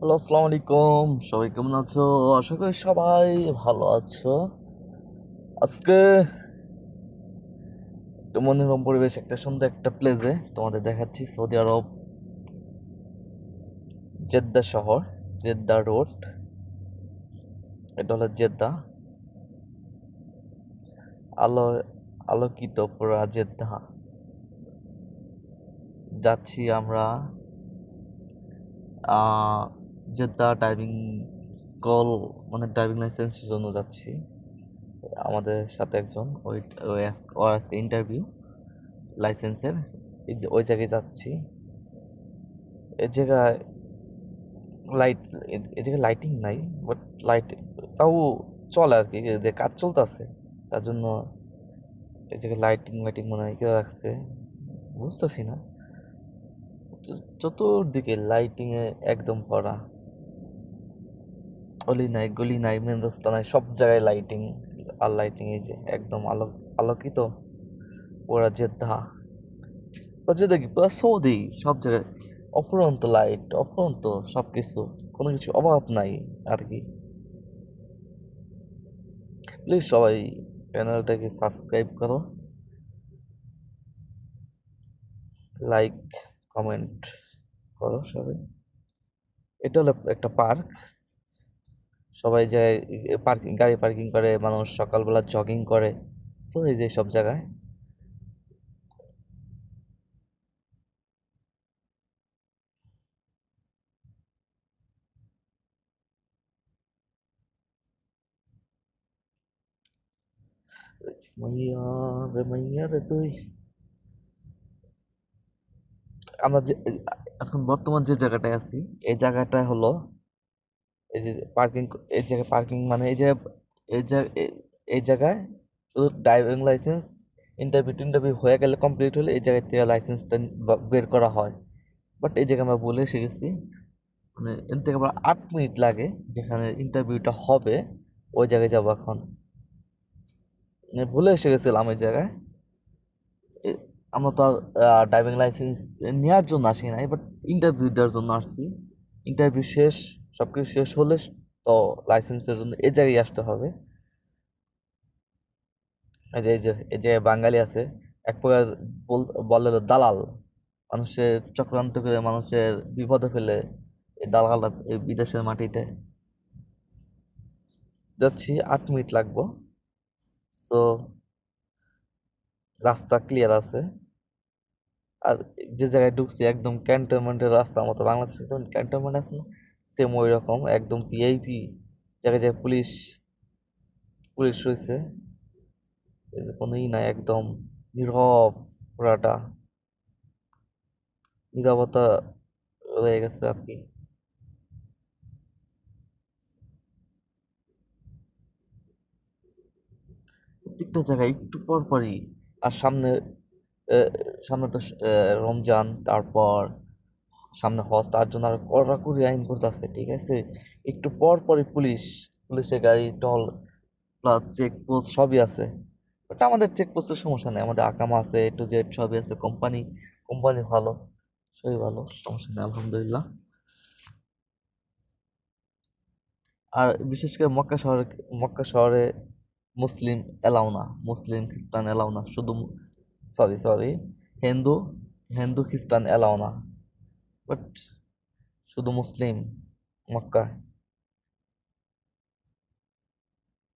Hello, আসসালামু আলাইকুম। সবাই কেমন আছো? আশা করি সবাই ভালো আছো। আজকে একটা মনোরম পরিবেশ, একটা সুন্দর একটা প্লেসে তোমাদের দেখাচ্ছি সৌদি আরব, জেদ্দা শহর, জেদ্দা রোড এটা হলো জেদ্দা। আলো, আলোকিত পুরা জেদ্দা। যাচ্ছি আমরা জেদ্দা ড্রাইভিং স্কুল মানে ড্রাইভিং লাইসেন্সের জন্য যাচ্ছি। আমাদের সাথে একজন, ওই আজকে ইন্টারভিউ লাইসেন্সের ওই জায়গায় যাচ্ছি। এই জায়গায় লাইট এ জায়গায় লাইটিং নাই বাট লাইট তাও চলে আর কি, যে কাজ চলতেছে। তার জন্য এই জায়গায় লাইটিং লাইটিং মনে হয় কেউ রাখছে। বুঝতেছি না। চতুর্দিকে লাইটিংয়ে একদম ভরা। অলি নাই, গলি নাই মেন রাস্তা নাই, সব জায়গায় লাইটিং আর লাইটিং এই যে একদম আলোক আলোকিত। ওরা জেদ্দা ও যে দেখি, পুরো সৌদি, সব জায়গায়। অফুরন্ত লাইট অফুরন্ত সব কিছু কোনো কিছু অভাব নাই আর কি প্লিজ সবাই চ্যানেলটাকে সাবস্ক্রাইব করো। লাইক কমেন্ট করো সবাই। এটা হলো একটা পার্ক সবাই যায় পার্কিং গাড়ি পার্কিং করে, মানুষ সকালবেলা জগিং করে। সো এই যে সব জায়গায়। তুই। আমরা যে, এখন বর্তমান যে জায়গাটায় আছি, এই জায়গাটা হলো এই যে পার্কিং এই জায়গায় পার্কিং মানে এই যে এই জায়গা এই জায়গায় শুধু ড্রাইভিং লাইসেন্স ইন্টারভিউ ইন্টারভিউ হয়ে গেলে কমপ্লিট হলে এই জায়গায় থেকে লাইসেন্সটা বের করা হয়। বাট এই জায়গায় আমরা বলে এসে গেছি মানে এর থেকে আবার আট মিনিট লাগে যেখানে ইন্টারভিউটা হবে, ওই জায়গায় যাব এখন। মানে ভুলে এসে গেছিলাম ওই জায়গায়। আমরা তো আর ড্রাইভিং লাইসেন্স নেওয়ার জন্য আসি নাই বাট ইন্টারভিউ দেওয়ার জন্য আসছি। ইন্টারভিউ শেষ সব কিছু শেষ হলে তো লাইসেন্সের জন্য এই জায়গায় আসতে হবে। এই যে এই যে এই যে বাঙালি আছে, এক প্রকার বল- দালাল। মানুষের চক্রান্ত করে মানুষের বিপদে ফেলে এই দালালরা এই বিদেশের মাটিতে। যাচ্ছি, আট মিনিট লাগবো। সো রাস্তা ক্লিয়ার আছে। আর যে জায়গায় ঢুকছি, একদম ক্যান্টনমেন্টের রাস্তা মতো। বাংলাদেশে যেমন ক্যান্টনমেন্ট আছে না? সেম ওই রকম, একদম ভিআইপি জায়গায় জায়গায় পুলিশ পুলিশ রয়েছে। কোনোই নাই, একদম নীরব পুরাটা। নীরবতা রয়ে গেছে আর কি। প্রত্যেকটা জায়গায় একটু পর পরই আর সামনে সামনে তো রমজান, তারপর সামনে হজ, তার জন্য আর কড়াকড়ি আইন করতেছে, ঠিক আছে? একটু পর পরই পুলিশ পুলিশের গাড়ি টল প্লাস চেকপোস্ট সবই আছে। ওটা আমাদের চেকপোস্টের সমস্যা নেই, আমাদের আকামা আছে এ টু জেড সবই আছে কোম্পানি কোম্পানি ভালো, সবই ভালো, সমস্যা নেই, আলহামদুলিল্লাহ। আর বিশেষ করে মক্কা শহরে মক্কা শহরে মুসলিম এলাও না, মুসলিম খ্রিস্টান এলাও না, শুধু সরি সরি হিন্দু হিন্দু খ্রিস্টান এলাও না। বাট শুধু মুসলিম মক্কা